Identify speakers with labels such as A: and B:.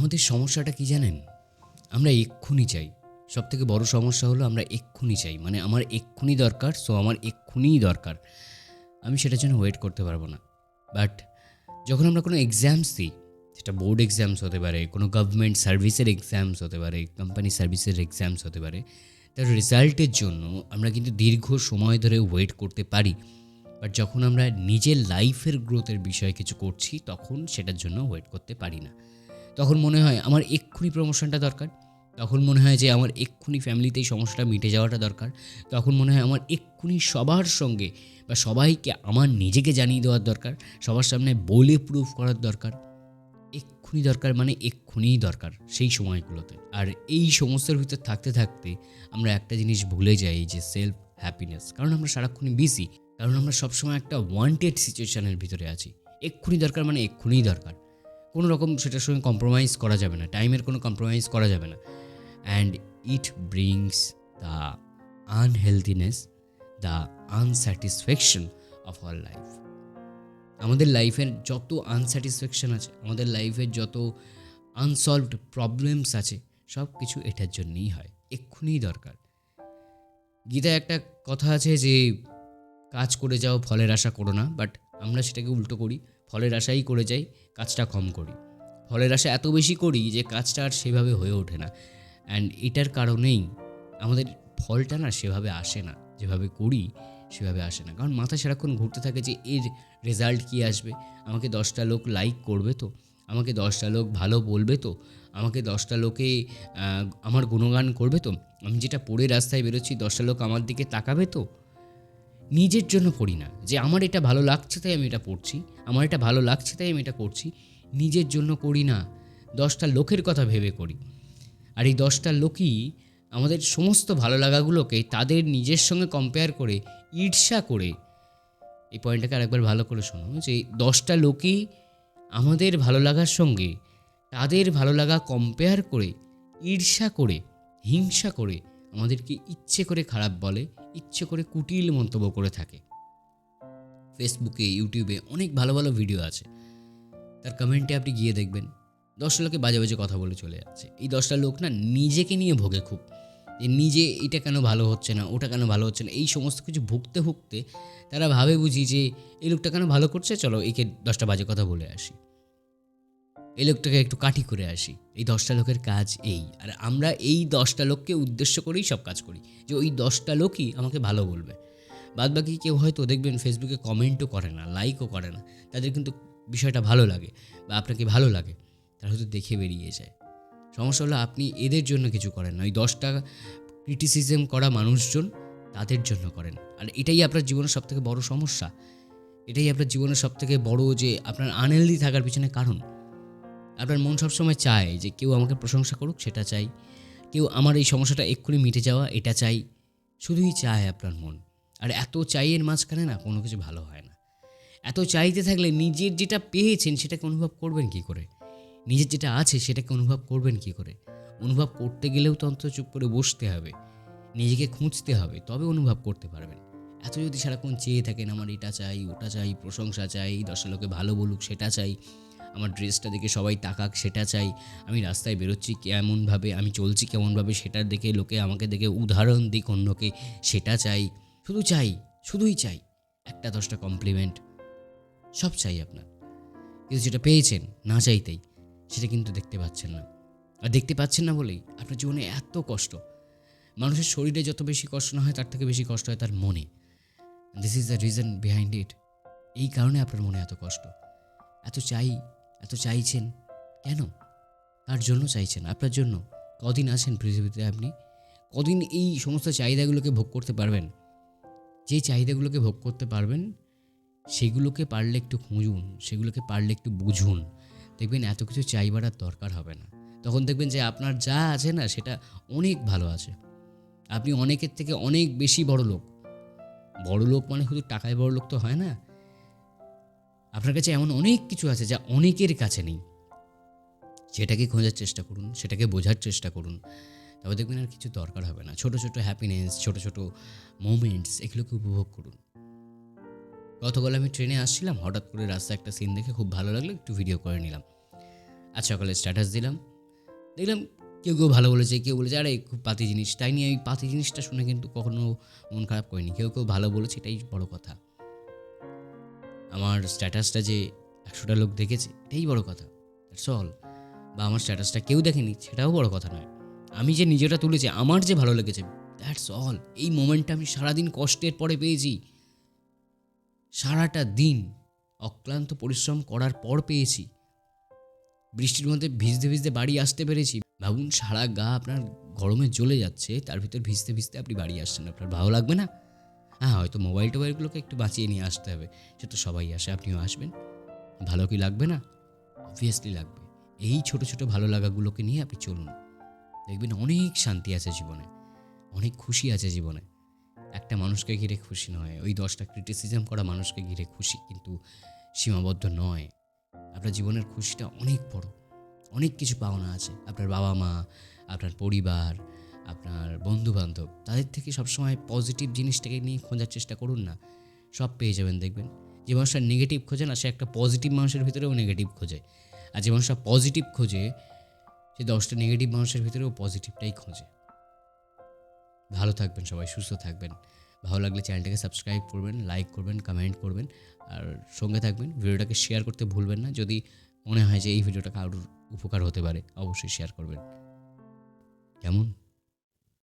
A: আমাদের সমস্যাটা কি জানেন? আমরা এক্ষুনি চাই। সব থেকে বড় সমস্যা হলো আমরা এক্ষুনি চাই। মানে আমার এক্ষুনি দরকার সো আমার এক্ষুনিই দরকার। আমি সেটার জন্য ওয়েট করতে পারব না। বাট যখন আমরা কোনো এক্সামস দিই, সেটা বোর্ড এক্সামস হতে পারে, কোনো গভর্নমেন্ট সার্ভিসের এক্সামস হতে পারে কোম্পানি সার্ভিসের এক্সামস হতে পারে, তার রেজাল্টের জন্য আমরা কিন্তু দীর্ঘ সময় ধরে ওয়েট করতে পারি। বাট যখন আমরা নিজের লাইফের গ্রোথের বিষয়ে কিছু করছি, তখন সেটার জন্য ওয়েট করতে পারি না। তখন মনে হয় আমার এক্ষুনি প্রমোশনটা দরকার। তখন মনে হয় যে আমার এক্ষুনি ফ্যামিলিতে এই সমস্যাটা মিটে যাওয়াটা দরকার। তখন মনে হয় আমার এক্ষুনি সবার সঙ্গে বা সবাইকে আমার নিজেকে জানিয়ে দেওয়ার দরকার, সবার সামনে বলে প্রুফ করার দরকার। এক্ষুনি দরকার মানে এক্ষুনিই দরকার সেই সময়গুলোতে। আর এই সমস্যার ভিতর থাকতে থাকতে আমরা একটা জিনিস ভুলে যাই যে সেলফ হ্যাপিনেস কারণ আমরা সারাক্ষণই বিজি কারণ আমরা সবসময় একটা ওয়ান্টেড সিচুয়েশানের ভিতরে আছি। এক্ষুনি দরকার মানে এক্ষুনিই দরকার। কোনো রকম সেটার সঙ্গে কম্প্রোমাইজ করা যাবে না। টাইমের কোনো কম্প্রোমাইজ করা যাবে না। And it brings the unhealthiness the unsatisfaction of our life আমাদের লাইফের যত আনস্যাটিসফ্যাকশন আছে, আমাদের লাইফের যত আনসলভড প্রবলেমস আছে সব কিছু এটার জন্যই হয়। এক্ষুনিই দরকার। গীতায় একটা কথা আছে যে, কাজ করে যাও, ফলের আশা করো না বাট আমরা সেটাকে উল্টো করি, ফলের আশাই করে যাই, কাজটা কম করি। ফলের আশা এত বেশি করি যে কাজটা আর সেভাবে হয়ে ওঠে না। অ্যান্ড এটার কারণেই আমাদের ফলটা না সেভাবে আসে না। যেভাবে করি, সেভাবে আসে না। কারণ মাথা সারাক্ষণ ঘুরতে থাকে যে এর রেজাল্ট কী আসবে। আমাকে দশটা লোক লাইক করবে তো? আমাকে দশটা লোক ভালো বলবে তো? আমাকে দশটা লোকে আমার গুণগান করবে তো? আমি যেটা পড়ে রাস্তায় বেরোচ্ছি, দশটা লোক আমার দিকে তাকাবে তো? নিজের জন্য পড়ি না। যে আমার এটা ভালো লাগছে তাই আমি এটা পড়ছি, আমার এটা ভালো লাগছে তাই আমি এটা করছি, নিজের জন্য করি না। দশটা লোকের কথা ভেবে করি। আর এই দশটা লোকই আমাদের সমস্ত ভালো লাগাগুলোকে তাদের নিজের সঙ্গে কম্পেয়ার করে, ঈর্ষা করে, এই পয়েন্টটাকে আরেকবার ভালো করে শোনো, যে দশটা লোকই আমাদের ভালো লাগার সঙ্গে তাদের ভালো লাগা কম্পেয়ার করে, ঈর্ষা করে, হিংসা করে আমাদেরকে ইচ্ছে করে খারাপ বলে, ইচ্ছে করে কুটিল মন্তব্য করে থাকে। ফেসবুকে, ইউটিউবে অনেক ভালো ভালো ভিডিও আছে। তার কমেন্টে আপনি গিয়ে দেখবেন দশটা লোকে বাজে বাজে কথা বলে চলে যাচ্ছে। এই দশটা লোক না নিজেকে নিয়ে ভোগে খুব। যে নিজে এটা কেন ভালো হচ্ছে না, ওটা কেন ভালো হচ্ছে না, এই সমস্ত কিছু ভুগতে ভুগতে তারা ভাবে বুঝি যে, এই লোকটা কেন ভালো করছে, চলো একে দশটা বাজে কথা বলে আসি। এই লোকটাকে একটু কাঠি করে আসি। এই দশটা লোকের কাজ এই। আর আমরা এই দশটা লোককে উদ্দেশ্য করেই সব কাজ করি। যে ওই দশটা লোকই আমাকে ভালো বলবে। বাদ বাকি কেউ হয়তো দেখবেন ফেসবুকে কমেন্টও করে না লাইকও করে না। তাদের কিন্তু বিষয়টা ভালো লাগে বা আপনাকে ভালো লাগে। তারা হয়তো দেখে বেরিয়ে যায়। সমস্যা হলো আপনি এদের জন্য কিছু করেন না। ওই দশটা ক্রিটিসিজম করা মানুষজন তাদের জন্য করেন। আর এটাই আপনার জীবনের সবথেকে বড় সমস্যা। এটাই আপনার জীবনের সবথেকে বড় যে আপনার আনহেলদি থাকার পিছনে কারণ। আপনার মন সবসময় চায় যে কেউ আমাকে প্রশংসা করুক, সেটা চাই। কেউ আমার এই সমস্যাটা এক্ষুনি মিটে যাওয়া, এটা চাই। শুধুই চায় আপনার মন। আর এত চাইয়ের মাঝখানে না কোনো কিছু ভালো হয় না। এত চাইতে থাকলে নিজের যেটা পেয়েছেন, সেটাকে অনুভব করবেন কি করে? নিজের যেটা আছে, সেটাকে অনুভব করবেন কি করে? অনুভব করতে গেলেও তো অন্তত চুপ করে বসতে হবে। নিজেকে খুঁজতে হবে, তবে অনুভব করতে পারবেন। এত যদি সারাক্ষণ চেয়ে থাকেন, আমার এটা চাই, ওটা চাই, প্রশংসা চাই দশটা লোকে ভালো বলুক, সেটা চাই আমার ড্রেসটা দেখে সবাই তাকাক, সেটা চাই। আমি রাস্তায় বেরোচ্ছি, কেমনভাবে আমি চলছি, কেমনভাবে সেটার দেখে লোকে আমাকে দেখে উদাহরণ দিক অন্যকে, সেটা চাই। শুধু চাই, শুধুই চাই। একটা দশটা কমপ্লিমেন্ট সব চাই আপনার। কিন্তু যেটা পেয়েছেন, না চাইতেই, সেটা কিন্তু দেখতে পাচ্ছেন না। আর দেখতে পাচ্ছেন না বলেই আপনার জীবনে এত কষ্ট। মানুষের শরীরে যত বেশি কষ্ট না হয়, তার থেকে বেশি কষ্ট হয় তার মনে। This is the reason behind it এই কারণে আপনার মনে এত কষ্ট। এত চাই এত চাইছেন? কেন? তার জন্য চাইছেন? আপনার জন্য? কদিন আছেন পৃথিবীতে আপনি? কদিন এই সমস্ত চাহিদাগুলোকে ভোগ করতে পারবেন? যে চাহিদাগুলোকে ভোগ করতে পারবেন, সেগুলোকে পারলে একটু খুঁজুন, সেগুলোকে পারলে একটু বুঝুন। দেখবেন এত কিছু চাইবার আর দরকার হবে না। তখন দেখবেন যে আপনার যা আছে না, সেটা অনেক ভালো আছে। আপনি অনেকের থেকে অনেক বেশি বড় লোক। বড় লোক মানে শুধু টাকায় বড় লোক তো হয় না। আপনার কাছে এমন অনেক কিছু আছে যা অনেকের কাছে নেই। সেটাকে খোঁজার চেষ্টা করুন, সেটাকে বোঝার চেষ্টা করুন। তবে দেখবেন আর কিছু দরকার হবে না। ছোট ছোট হ্যাপিনেস ছোট ছোট মোমেন্টস এগুলোকে উপভোগ করুন। গতকাল আমি ট্রেনে আসছিলাম, হঠাৎ করে রাস্তায় একটা সিন দেখে খুব ভালো লাগল, একটু ভিডিও করে নিলাম। আজ সকালে স্ট্যাটাস দিলাম। দেখলাম কেউ কেউ ভালো বলেছে, কেউ বলেছে, আরে, খুব পাতি জিনিস। তাই নিয়ে এই পাতি জিনিসটা শুনে কিন্তু কখনো মন খারাপ করিনি। কেউ কেউ ভালো বলেছে, এটাই বড় কথা। আমার স্ট্যাটাসটা যে একশোটা লোক দেখেছে, এটাই বড় কথা। দ্যাটস অল বা আমার স্ট্যাটাসটা কেউ দেখেনি, সেটাও বড় কথা নয়। আমি যে নিজেটা তুলেছি, আমার যে ভালো লেগেছে দ্যাটস অল এই মোমেন্টটা আমি সারাদিন কষ্টের পরে পেয়েছি। সারাটা দিন অক্লান্ত পরিশ্রম করার পর পেয়েছি। বৃষ্টির মধ্যে ভিজতে ভিজতে বাড়ি আসতে পেরেছি। ভাবুন, সারা গা আপনার গরমে জ্বলে যাচ্ছে, তার ভিতর ভিজতে ভিজতে আপনি বাড়ি আসছেন। আপনার ভালো লাগবে না? হ্যাঁ হয়তো মোবাইল টোবাইলগুলোকে একটু বাঁচিয়ে নিয়ে আসতে হবে। সে তো সবাই আসে, আপনিও আসবেন। ভালো কি লাগবে না? অবভিয়াসলি লাগবে। এই ছোট ছোট ভালো লাগাগুলোকে নিয়ে আপনি চলুন। দেখবেন অনেক শান্তি আছে জীবনে। অনেক খুশি আছে জীবনে। একটা মানুষকে ঘিরে খুশি নয়। ওই দশটা ক্রিটিসিজম করা মানুষকে ঘিরে খুশি কিন্তু সীমাবদ্ধ নয়। আপনার জীবনের খুশিটা অনেক বড়। অনেক কিছু পাওনা আছে। আপনার বাবা মা আপনার পরিবার আপনার বন্ধু বান্ধব তাদের থেকে সবসময় পজিটিভ জিনিসটাকে নিয়ে খোঁজার চেষ্টা করুন না। সব পেয়ে যাবেন, দেখবেন। যে মানুষটা নেগেটিভ খোঁজে না, সে একটা পজিটিভ মানুষের ভিতরেও নেগেটিভ খোঁজে। আর যে মানুষটা পজিটিভ খোঁজে, সে দশটা নেগেটিভ মানুষের ভিতরেও পজিটিভটাই খোঁজে। ভালো থাকবেন সবাই, সুস্থ থাকবেন। ভালো লাগলে চ্যানেলটাকে সাবস্ক্রাইব করবেন লাইক করবেন কমেন্ট করবেন। আর সঙ্গে থাকবেন, ভিডিওটাকে শেয়ার করতে ভুলবেন না। যদি মনে হয় যে এই ভিডিওটা কারোর উপকার হতে পারে, অবশ্যই শেয়ার করবেন। কেমন?